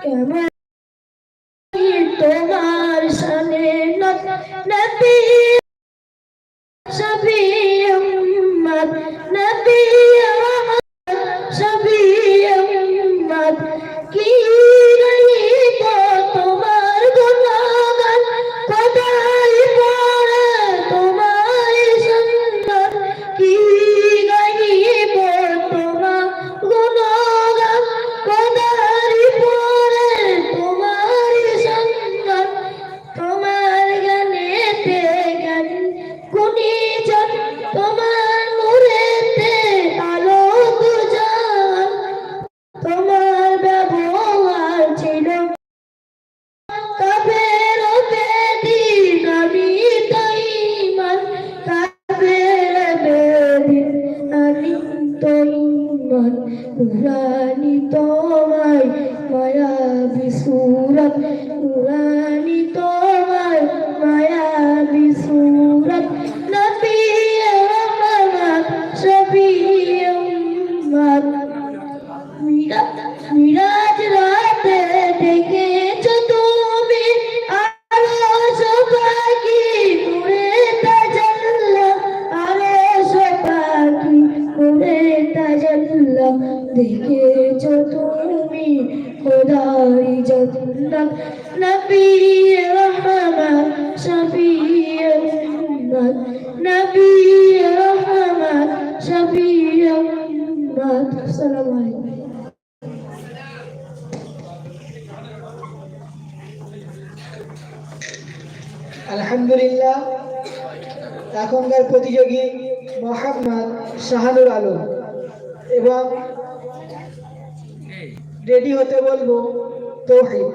কেমন তোমার সানে নবী আলহামদুলিল্লাহ, এখনকার প্রতিযোগী মোহাম্মদ শাহানুর আলম। এবং রেডি হতে বলব তৌহিদ।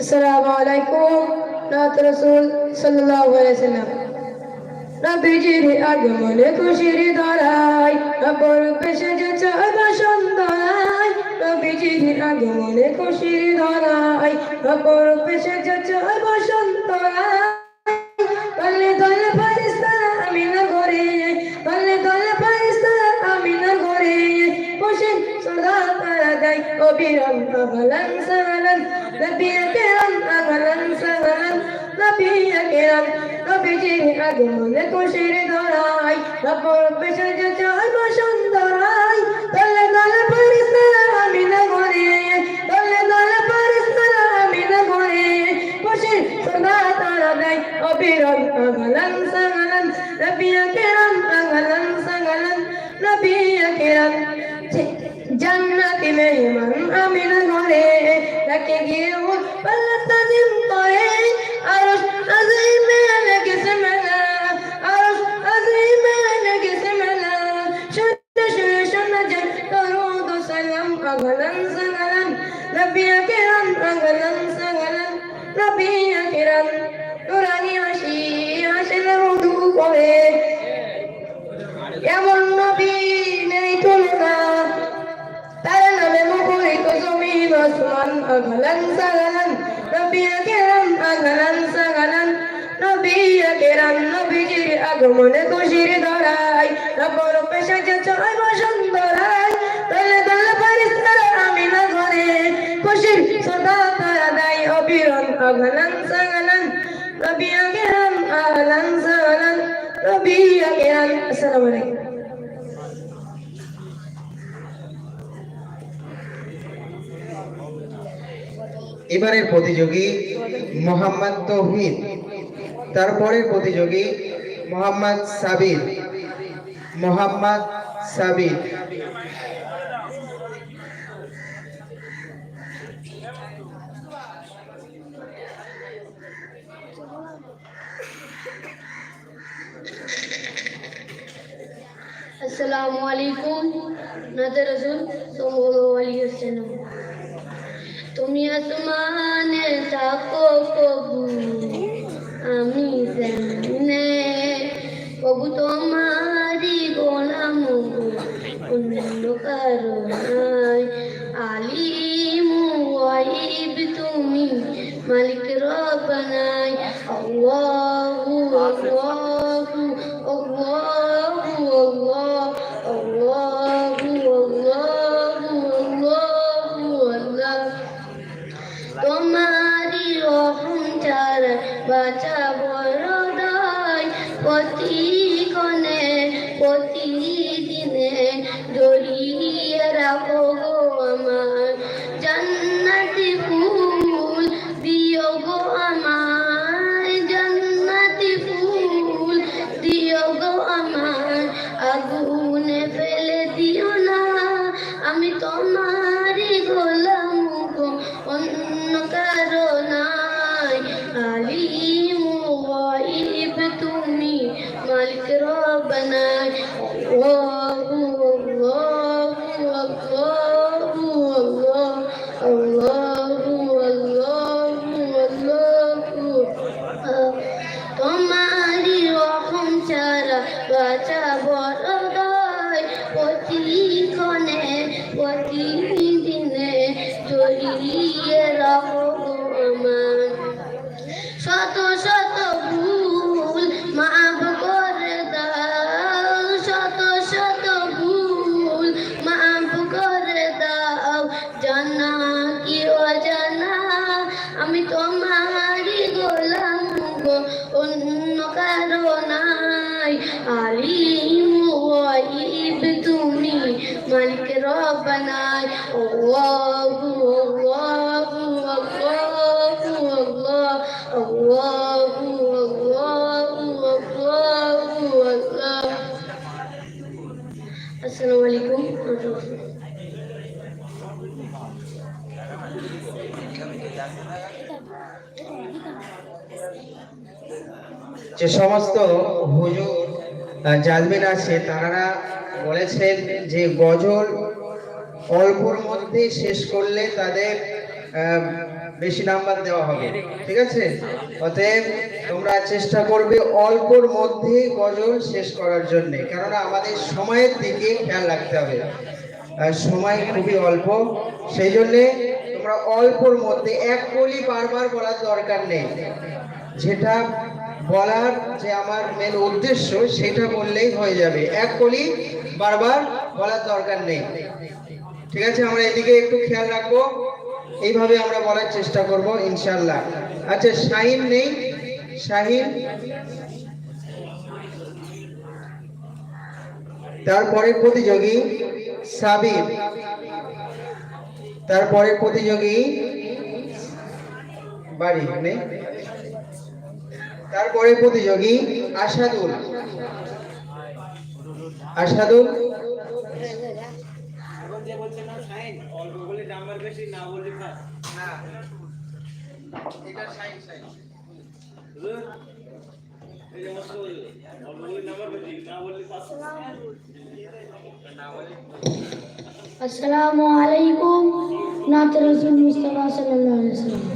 আসসালামু আলাইকুম, নাত রাসূল সাল্লাল্লাহু আলাইহি নবীজির আগমনে খুশির ধরাই অপর পেশে যে চায় বসন্তরাই নবীজির আগমনে খুশির ধরাই অপর পেশে যে চায় বসন্তরাই তলে তলে ফারিস্তারা আমি না ঘরে তলে তলে ফারিস্তারা আমি না ঘরে। বসে সদা তারা দেয় অবিরাম আগলান সালান নবী কেরাম আগলান সালান নবী কেরাম নবীজির আগমনে খুশির ধরাই অপর পেশে যে চায় বসন্তরাই তলে তলে ফারিস্তারা আমি না ঘরে তলে তলে ফারিস্তারা আমি না ঘরে বসে সদা তারা দেয় কেরাম জান্নাতি মেহমান আমিন ঘরে তাকে গিয়ে পাল্লা তাজিম করে আগলান সাগলান নবী কেরাম নুরানি হাসি হাসিলে মধু করে। এমন নবী নেই তুলনা। তার নামে মুখরিত জমিন আসমান আগলান সাগালান নবী কেরাম আগলান সাগালান নবী কেরাম নবীজির আগমনে খুশির ধরাই রব্বর পেশা যে চয় বসন্তরাই আসসালামু এবারের প্রতিযোগী মোহাম্মদ তৌহিদ তারপরের প্রতিযোগী মোহাম্মদ সাবির মোহাম্মদ সাবির। আসসালামু আলাইকুম। নাতে রসুল সাল্লাল্লাহু আলাইহি ওয়াসাল্লাম তুমি আসমানে থাকো আলিম গাইব তুমি মালিক রব্বানাই আল্লাহু আল্লাহু আল্লাহু আল্লাহ আল্লাহু আল্লাহু আল্লাহু আল্লাহ আসসালামু আলাইকুম যে সমস্ত হুজুর জালমিন আছে তারা বলেছেন যে গজল অল্পর মধ্যে শেষ করলে তাদের বেশি নাম্বার দেওয়া হবে। ঠিক আছে? অতএব তোমরা চেষ্টা করবে অল্পর মধ্যে গজল শেষ করার জন্য। কেননা আমাদের সময়ের দিকে খেয়াল রাখতে হবে। সময় খুবই অল্প। সেই জন্যে তোমরা অল্পর মধ্যে এক কলি বারবার বলার দরকার নেই। যেটা বলার যে আমার মেন উদ্দেশ্য, সেটা বললেই হয়ে যাবে। এক কলি বারবার বলার দরকার নেই। ঠিক আছে, আমরা এদিকে একটু খেয়াল রাখব। এইভাবে আমরা বলার চেষ্টা করব ইনশাল্লাহ আচ্ছা শাহিন নেই। শাহিন? তারপরে প্রতিযোগী সাবির। তারপরে প্রতিযোগী বাড়ি নেই? তারপরে প্রতিযোগী আসাদুল আসাদুল আসসালামু আলাইকুম নাত রসুল মুস্তাফা সাল্লাল্লাহু আলাইহি ওয়াসাল্লাম।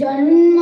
জন্ম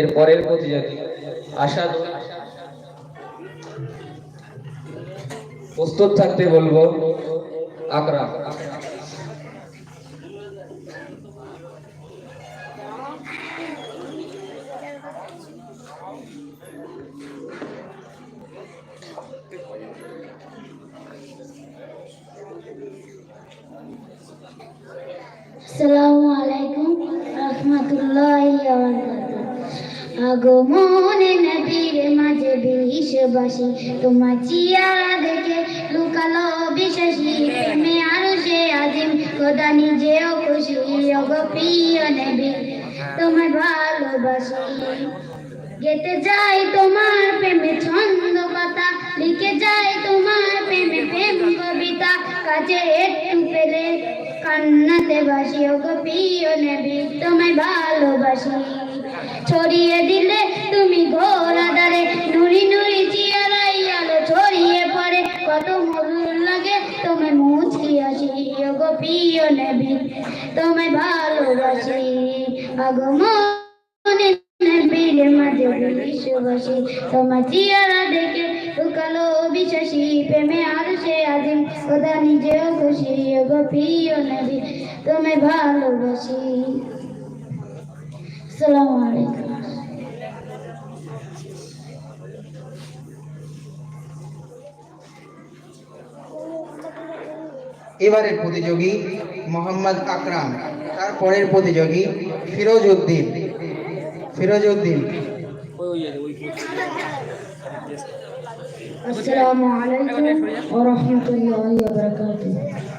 এর পরের প্রতিযোগী আশাদ। প্রস্তুত থাকতে বলব আকরাম আসসালামু আলাইকুম রহমতুল্লাহি আগমনে নবীর মাঝে বিশ্ববাসী, তোমার চিয়ারা দেখে লুকালো বিশ্বাসী। মে আরও সে আজিম, খোদা নিজেও খুশি। অগ প্রিয় নবী তোমায় ভালোবাসি। গেতে যাই তোমার প্রেমে ছন্দ কথা লিখে যাই তোমার প্রেমে প্রেম কবিতা। কাছে একটু পেলে কান্নাতে বাসি। ও গো প্রিয় তোমায় ভালোবাসি। ছড়িয়ে দিলে তুমি ঘোর আধারে। নুরি নুরি চিয়ারাই আলো ছড়িয়ে পড়ে। কত মধুর লাগে তোমায় মুচকি গো নেবি তোমায় ভালোবাসি মাঝে বিশ্ববাসী তোমার চেহারা দেখে বিশ্বাসী প্রেমে আর সে নিজেও খুশি গো নবী তুমি ভালোবাসি। আসসালামু আলাইকুম। এবারের প্রতিযোগী মোহাম্মদ আকরাম তারপরের প্রতিযোগী ফিরোজ উদ্দিন। ফিরোজ উদ্দিন। আসসালামু আলাইকুম ওয়া রাহমাতুল্লাহি ওয়া বারাকাতুহু।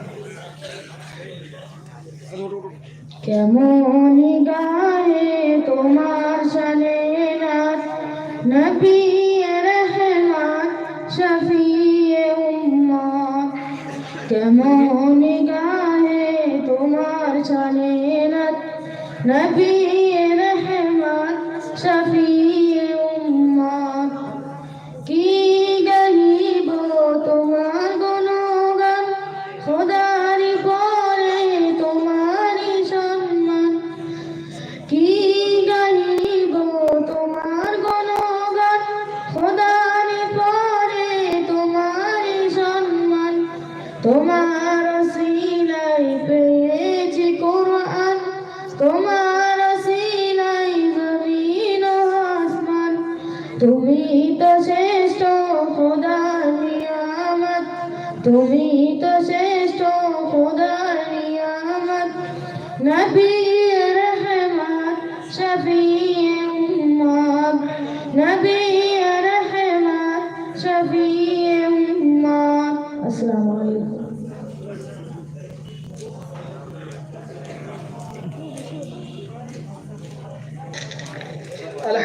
কেমন গায়ে তোমার নাত নবী রহমান শফিয়ে উম্মত। কেমন গায়ে তোমার নাত নবী তোমার সিনাই জমিন আসমান তুমি তো শ্রেষ্ঠ খোদা নিয়ামত তুমি তো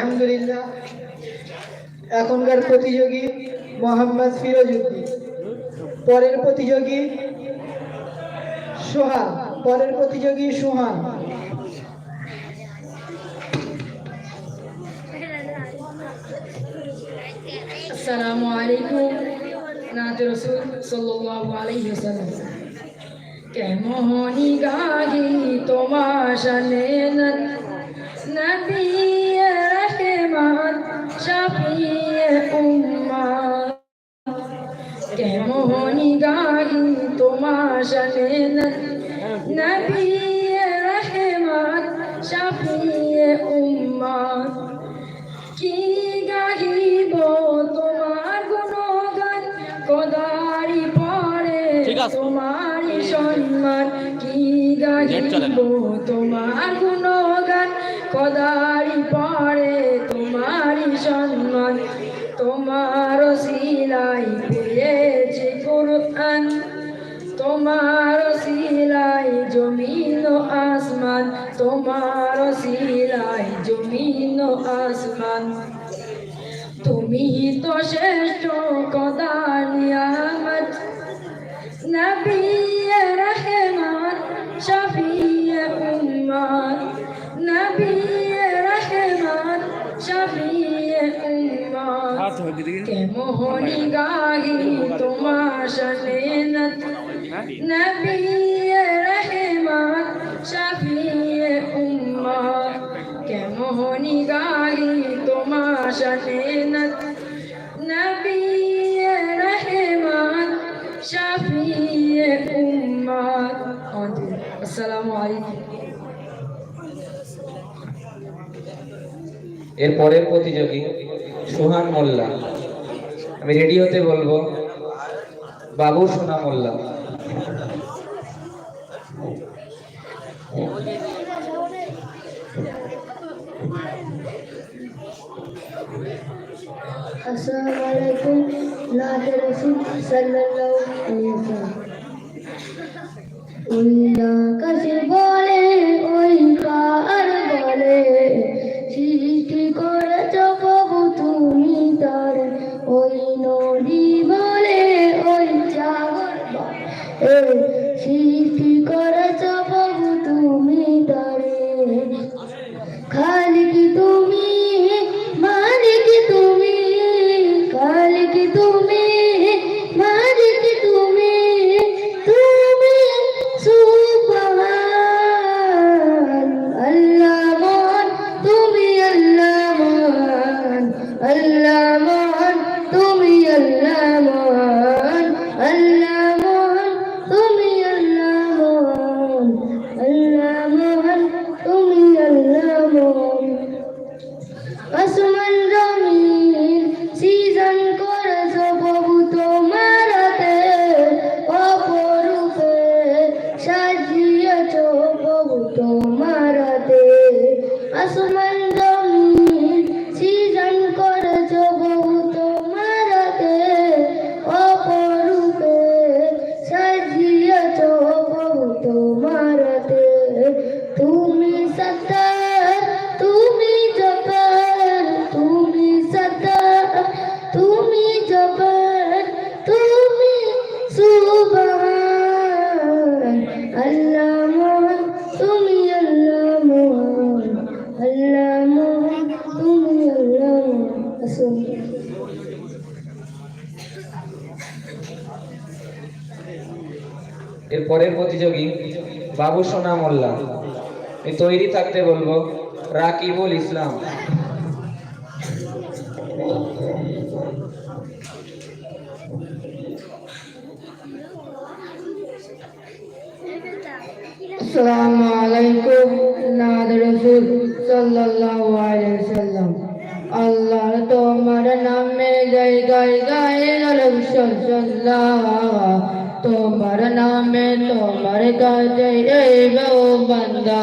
আলহামদুলিল্লাহ। এখনকার প্রতিযোগী মোহাম্মদ ফিরোজ উদ্দিন পরের প্রতিযোগী সোহান। পরের প্রতিযোগী সোহান। আসসালামু আলাইকুম নাত রসুল সাল্লাল্লাহু আলাইহি ওয়াসাল্লাম। কেমনি গাহি তোমার নবী রহমান শাফিয়ে উম্মাত কেমনি গাহি তোমার শানে নবী রহমান শাফিয়ে উম্মাত কি গাহিব তোমার গুণগান? কদারি পরে তোমারি সম্মান। কি গাহিব তোমার গুণগান? কদারি তোমারি সম্মান তোমার শিলাই পেয়েছি কুরআন তোমার শিলাই জমিন আসমান, তোমার শিলাই জমিন আসমান। তুমি তো শ্রেষ্ঠ মোহনি গাহি তোমার শনেনত নবী রহমান শফিয়ে উম্মত কে মোহনি গাহি তোমার শনেনত নবী রহমান শফিয়ে উম্মত আসসালামু আলাইকুম এর পরের প্রতিযোগী সুহান মোল্লা। আমি রেডিওতে বলব বাবু সোনা মোল্লা। বলে এর পরের প্রতিযোগী বাবু সোনা মোল্লা। আমি তৈরি থাকতে বলব রাকিবুল ইসলাম। আল্লাহ তোমার নামে গাই গাই গাই গলব সাল্লাহ তোমার নামে তোমার কাজে এই বান্দা